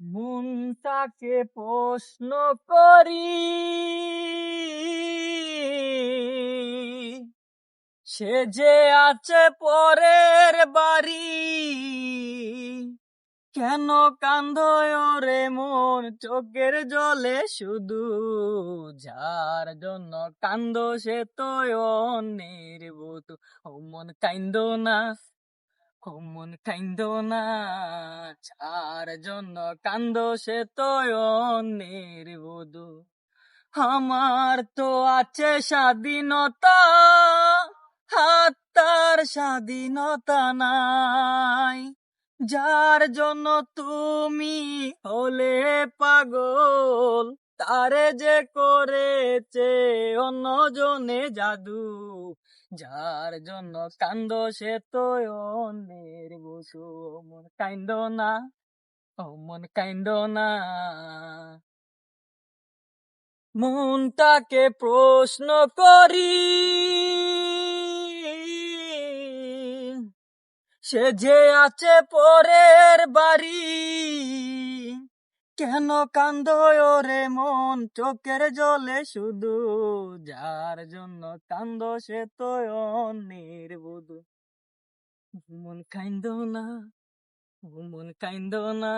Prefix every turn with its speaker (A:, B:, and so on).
A: মনটাকে প্রশ্ন করি, সে যে আছে পরের বাড়ি, কেন কান্দ রে মন চোখের জলে? শুধু যার জন্য কান্দ সে তো অন্যের ও মন কান্দ না। ও মন কান্দ না যার জন্য কান্দ সে তো অন্যের বধু। আমার তো আছে স্বাধীনতা হাত তার স্বাধীনতা নাই। যার জন্য তুমি হলে পাগল তারে যে করেছে অন্য জনে জাদু, যার জন্য কান্দ সে তো অন্যের বসু। ও মন কান্দ না, ও মন কান্দ না। মনটাকে প্রশ্ন করি, সে যে আছে পরের বাড়ি কেন কান্দ রে মন? চোখের জলে শুধু যার জন্য কান্দ সে তো অন্যের বধু। মন কান্দ না, মন কান্দ না।